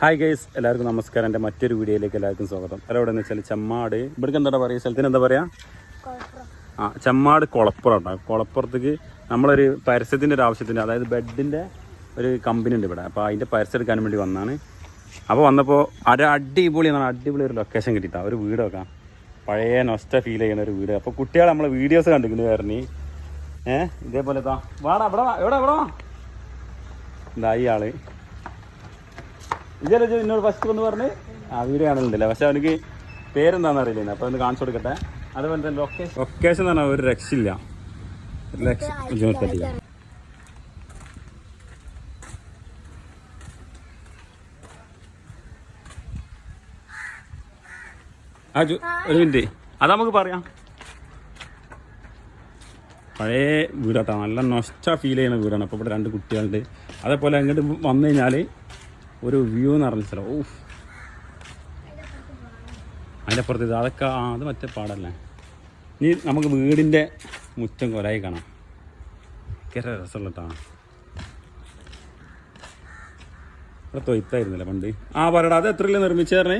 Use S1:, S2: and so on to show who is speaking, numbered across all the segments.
S1: Hi guys എല്ലാവർക്കും നമസ്കാരം. എന്റെ മറ്റൊരു വീഡിയോയിലേക്ക് എല്ലാവർക്കും സ്വാഗതം. അല്ല എവിടെ എന്ന് വെച്ചാൽ ചെമ്മാട്. ഇവിടേക്ക് എന്താ പറയുക സ്ഥലത്തിന് എന്താ പറയുക ആ ചമ്മാട് കുളപ്പുറം കേട്ടോ കുളപ്പുറത്തേക്ക് നമ്മളൊരു പരസ്യത്തിന്റെ ഒരു ആവശ്യത്തിന് അതായത് ബെഡിന്റെ ഒരു കമ്പനി ഉണ്ട് ഇവിടെ. അപ്പോൾ അതിന്റെ പരസ്യം എടുക്കാൻ വേണ്ടി വന്നാണ്. അപ്പോൾ വന്നപ്പോൾ ഒരു അടിപൊളി എന്നാണ്. അടിപൊളി ഒരു ലൊക്കേഷൻ കിട്ടിയിട്ടാണ് ഒരു വീട് വെക്കാം പഴയ നൊസ്റ്റ ഫീൽ ചെയ്യുന്ന ഒരു വീട്. അപ്പോൾ കുട്ടികൾ നമ്മളെ വീഡിയോസ് കണ്ടിരിക്കുന്നു കയറി ഏഹ് ഇതേപോലെ താ വാടാ ഇവിടെ എവിടെ എവിടെ വാ. എന്താ ഈ ആൾ ഇതല്ലേ എന്നോട് ഫസ്റ്റ് വന്ന് പറഞ്ഞ്? ആ വീഡിയോ കാണലുണ്ടല്ലേ? പക്ഷെ അവനക്ക് പേരെന്താണെന്ന് അറിയില്ല. അപ്പോൾ ഒന്ന് കാണിച്ചു കൊടുക്കട്ടെ. അതുപോലെ തന്നെ ലൊക്കേഷൻ ലൊക്കേഷൻ എന്ന് പറഞ്ഞാൽ ഒരു രക്ഷയില്ല. ഒരു പറ്റില്ല ആ ഒരു മിനിറ്റ്. അത് നമുക്ക് പറയാം. പഴയ വീടാട്ടോ. നല്ല നൊസ്റ്റ ഫീൽ ചെയ്യുന്ന വീടാണ്. അപ്പോൾ ഇവിടെ രണ്ട് കുട്ടികളുണ്ട്. അതേപോലെ അങ്ങോട്ട് വന്നു കഴിഞ്ഞാൽ ഒരു വ്യൂ എന്ന് പറഞ്ഞ സ്ഥലം. ഓ അതിന്റെ അപ്പുറത്ത് ഇത് അതൊക്കെ ആ അത് മറ്റേ പാടല്ലേ? ഇനി നമുക്ക് വീടിന്റെ മുറ്റം കൊരായി കാണാം. ഭയങ്കര രസമുള്ളതാണ് ഇവിടെ തൊയ്ത്തായിരുന്നില്ല പണ്ട്? ആ പറയടാ അത് എത്രയില്ല നിർമ്മിച്ചേരണേ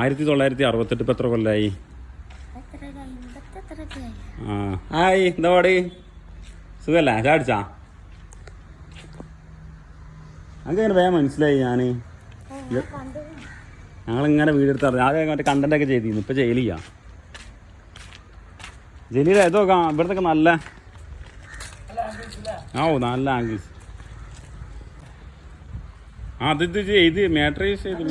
S1: ആയിരത്തി തൊള്ളായിരത്തി അറുപത്തെട്ട് ഇപ്പം എത്ര കൊല്ലമായി ആ ഹായ് എന്താ പാടി? സുഖല്ലേ? ചാടിച്ചാ അങ്ങനെ വേഗം മനസ്സിലായി ഞാൻ ഞങ്ങളിങ്ങനെ വീടെടുത്ത് അറിയാം ആദ്യം മറ്റേ കണ്ടന്റ് ഒക്കെ ചെയ്തിരുന്നു. ഇപ്പൊ ജയിലിയാ ജലീല ഏതോ ഇവിടത്തൊക്കെ നല്ല ഓ നല്ല ആംഗിൾസ് ആ അത് ഇത് ചെയ്ത് മാട്രൈസ് ചെയ്തു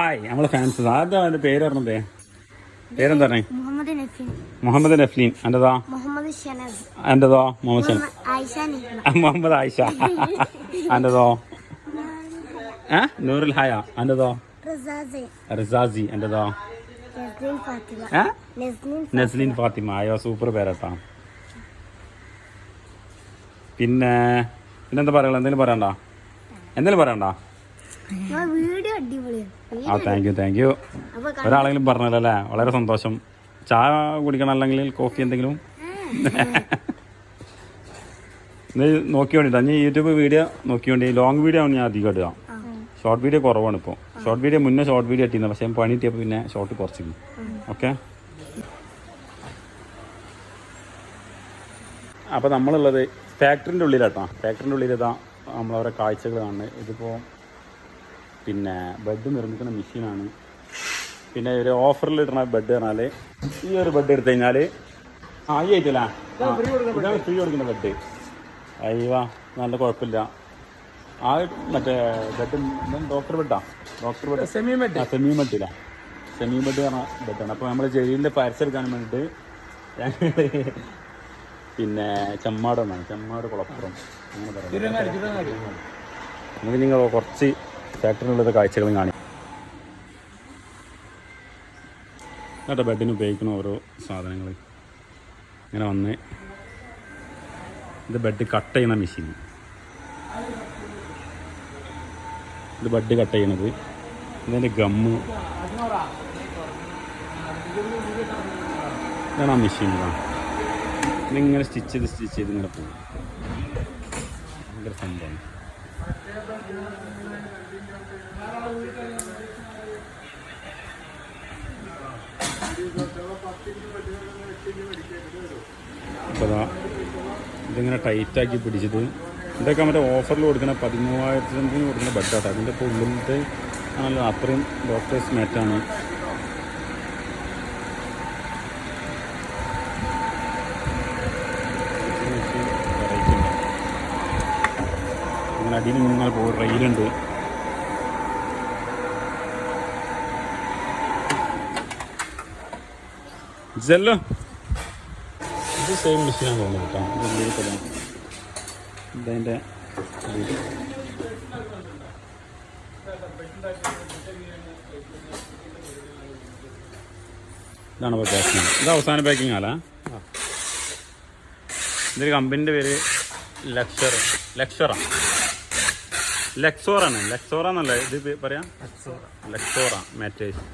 S1: ആയി നമ്മളെ ഫാൻസ് ആദ്യം അതിന്റെ പേര് പറഞ്ഞതേ. പേരെന്താ പറഞ്ഞേ?
S2: മുഹമ്മദ് നഫീൻ
S1: മുഹമ്മദ് നഫ്ലീൻ എന്റെതാ
S2: മുഹമ്മദ് ഷനസ്.
S1: മുഹമ്മദ്
S2: ആയിഷ
S1: മുഹമ്മദ് ആയിഷ. എന്റെതോ ഏ? നൂറുൽ ഹായ. എന്റെതോ
S2: റസാസെ എന്റെതോ
S1: നസ്ലിൻ ഫാത്തിമ. അയ്യോ സൂപ്പർ പേരട്ടാ. പിന്നെ പിന്നെന്താ പറയാ എന്തെങ്കിലും പറയണ്ട? എന്തെങ്കിലും പറയണ്ട?
S2: ആ
S1: താങ്ക് യു താങ്ക് യു ഒരാളെങ്കിലും പറഞ്ഞല്ലോ അല്ലേ വളരെ സന്തോഷം. ചായ കുടിക്കണം അല്ലെങ്കിൽ കോഫി എന്തെങ്കിലും? നീ നോക്കി വേണ്ടിട്ടാ ഞാൻ യൂട്യൂബ് വീഡിയോ നോക്കിക്കൊണ്ട് ലോങ് വീഡിയോ ആണ് ഞാൻ അധികം ഇടുക. ഷോർട്ട് വീഡിയോ കുറവാണ് ഇപ്പോൾ ഷോർട്ട് വീഡിയോ മുന്നേ ഷോർട്ട് വീഡിയോ ഇട്ടിരുന്നു. പക്ഷേ പണി കിട്ടിയപ്പോൾ പിന്നെ ഷോർട്ട് കുറച്ചിരുന്നു. ഓക്കെ? അപ്പോൾ നമ്മളുള്ളത് ഫാക്ടറിന്റെ ഉള്ളിലാട്ടോ. ഫാക്ടറിന്റെ ഉള്ളിൽ ഇതാ നമ്മളവരെ കാഴ്ചകൾ കാണുന്നത്. ഇതിപ്പോൾ പിന്നെ ബെഡ് നിർമ്മിക്കുന്ന മെഷീനാണ് പിന്നെ ഒരു ഓഫറിൽ ഇടണ ബെഡ് പറഞ്ഞാൽ ഈ ഒരു ബെഡ് എടുത്തു കഴിഞ്ഞാൽ ആ ഈ ആയിട്ടില്ല ഇതാണ് ഫ്രീ കൊടുക്കുന്ന ബെഡ് അയ്യോ നല്ല കുഴപ്പമില്ല. ആ മറ്റേ bed doctor ബെഡാ doctor bed semi bed semi ബെഡില്ല semi bed പറഞ്ഞ ബെഡാണ് അപ്പോൾ നമ്മൾ ജയിലിന്റെ പരസ്യം എടുക്കാൻ വേണ്ടിയിട്ട് പിന്നെ ചെമ്മാടാണ് ചെമ്മാട് കുളപ്പുറം. അങ്ങനെ പറയാം നമുക്ക് നിങ്ങൾ കുറച്ച് ഫാക്ടറിയിലുള്ളത് കാഴ്ചകളും കാണി. കേട്ടോ ബെഡിന് ഉപയോഗിക്കുന്ന ഓരോ സാധനങ്ങൾ ഇങ്ങനെ വന്ന് ഇത് ബെഡ് കട്ട് ചെയ്യുന്ന മെഷീൻ ഇത് ബെഡ് കട്ട് ചെയ്യണത്. ഇതിന്റെ ഗമ്മ് ഇതാണ് ആ മെഷീൻ ഇതിങ്ങനെ സ്റ്റിച്ച് ചെയ്ത് സ്റ്റിച്ച് ചെയ്ത് ഇങ്ങനെ പോകും. ഭയങ്കര സംഭവമാണ്. അതാ ഇതിങ്ങനെ ടൈറ്റാക്കി പിടിച്ചിട്ട് ഇതൊക്കെ മറ്റേ ഓഫറിൽ കൊടുക്കുന്ന പതിമൂവായിരത്തി സംതിങ് കൊടുക്കുന്ന ബെഡാട്ടോ അതിന്റെ ഇപ്പോൾ ഉള്ളിലത്തെ ആണല്ലോ അത്രയും ഡോക്ടേഴ്സ് മാറ്റാണ് അങ്ങനെ അടിയിൽ നിങ്ങൾ പോകും റെയിലുണ്ട് ഇതല്ലോ. ഇത് സെയിം മെഷീനാണ് തോന്നുന്നത് കേട്ടോ. ഇതതിന്റെ ഇതാണ് ഇപ്പോൾ പാക്കിങ് ഇത് അവസാന പാക്കിംഗ് ആല ഇതൊരു കമ്പനിന്റെ പേര് ലക്ഷർ ലക്ഷറാണ് ലെക്സോറാണ് ലെക്സോറ എന്നല്ല ഇത് പറയാം? ലെക്സോറ മാറ്റേഴ്സ്